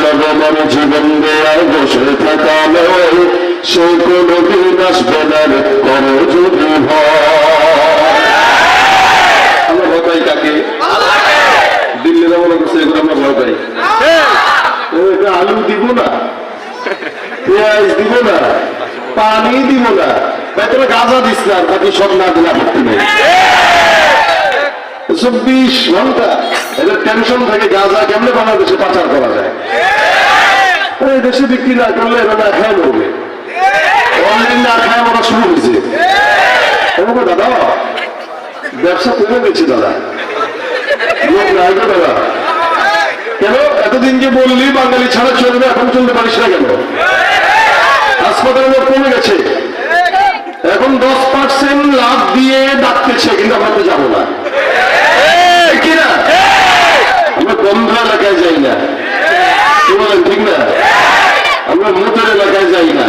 তোমার জীবন দেওয়ায় বসে থাকা সে কোনদিন আসবে না করো যদি আমরা মনে আলু দিব না, পেঁয়াজ দিব না, পানি দিব না। ভাই গাঁজা দিস না বাকি সব না দিলে আপত্তি নেই। চব্বিশ ঘণ্টা এদের টেনশন থাকে গাঁজা কেমনে বাংলাদেশে পাচার করা যায়? এই দেশে বিক্রি না করলে এরা না খায় মরবে। অনলাইন না খায় মরা শুরু হয়েছে। দাদা ব্যবসা কমে গেছে দাদা। দাদা। কেন? এতদিন যে বললি বাঙালি ছাড়া চলবে এখন চলতে পারিস না কেন? হাসপাতালের লোক কমে গেছে। এখন দশ পার্সেন্ট লাভ দিয়ে ডাকতেছে কিন্তু আমরা তো যাব না ঠিক কি না আমরা বন্ধ এলাকায় যাই না কি বলেন ঠিক না আমরা মুতের এলাকায় যাই না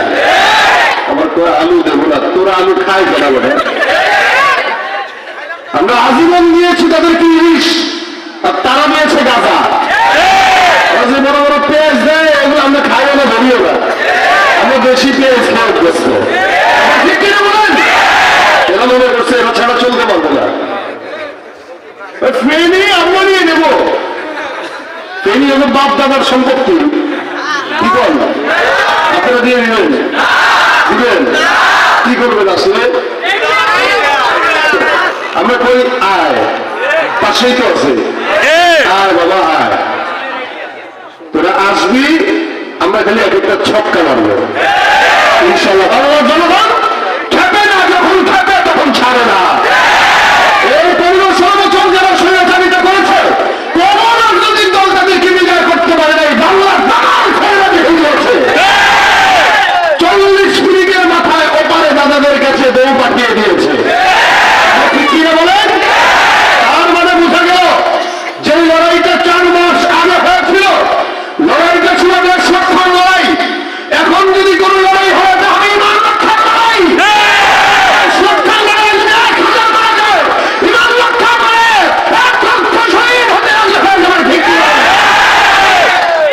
আমার তোরা আলু দেবো না তোরা আলু খায় কেন বলে আমরা আজীবন নিয়েছি তাদেরকে ইলিশ, আর তারা নিয়েছে গাঁজা। যে বড় বড় পেঁয়াজ দেয়, এগুলো আমরা খাইও না ধরিও না। আমরা বেশি পেঁয়াজ খাওয়া অভ্যস্ত বাপ দাদার সম্পত্তি। কি বল? আপনারা দিয়ে নেবেন? পাশেই তো আছে। আর বাবা তোরা আসবি আমরা খালি এক একটা ছক্কা মারবো। ইনশাল্লাহ জনগণ